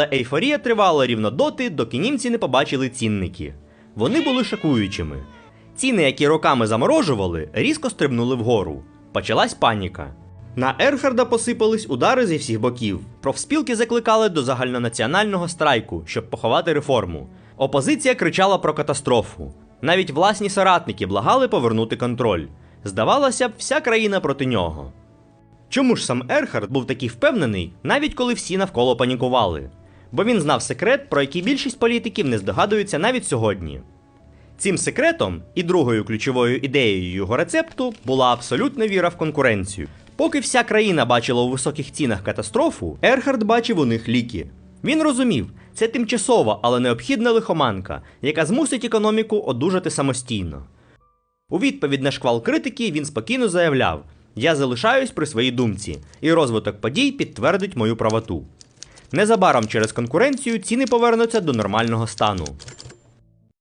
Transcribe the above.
Але ейфорія тривала рівно доти, доки німці не побачили цінники. Вони були шокуючими. Ціни, які роками заморожували, різко стрибнули вгору. Почалась паніка. На Ерхарда посипались удари зі всіх боків. Профспілки закликали до загальнонаціонального страйку, щоб поховати реформу. Опозиція кричала про катастрофу. Навіть власні соратники благали повернути контроль. Здавалося б, вся країна проти нього. Чому ж сам Ерхард був такий впевнений, навіть коли всі навколо панікували? Бо він знав секрет, про який більшість політиків не здогадуються навіть сьогодні. Цим секретом і другою ключовою ідеєю його рецепту була абсолютна віра в конкуренцію. Поки вся країна бачила у високих цінах катастрофу, Ерхард бачив у них ліки. Він розумів, це тимчасова, але необхідна лихоманка, яка змусить економіку одужати самостійно. У відповідь на шквал критики він спокійно заявляв: Я залишаюсь при своїй думці, і розвиток подій підтвердить мою правоту. Незабаром через конкуренцію ціни повернуться до нормального стану.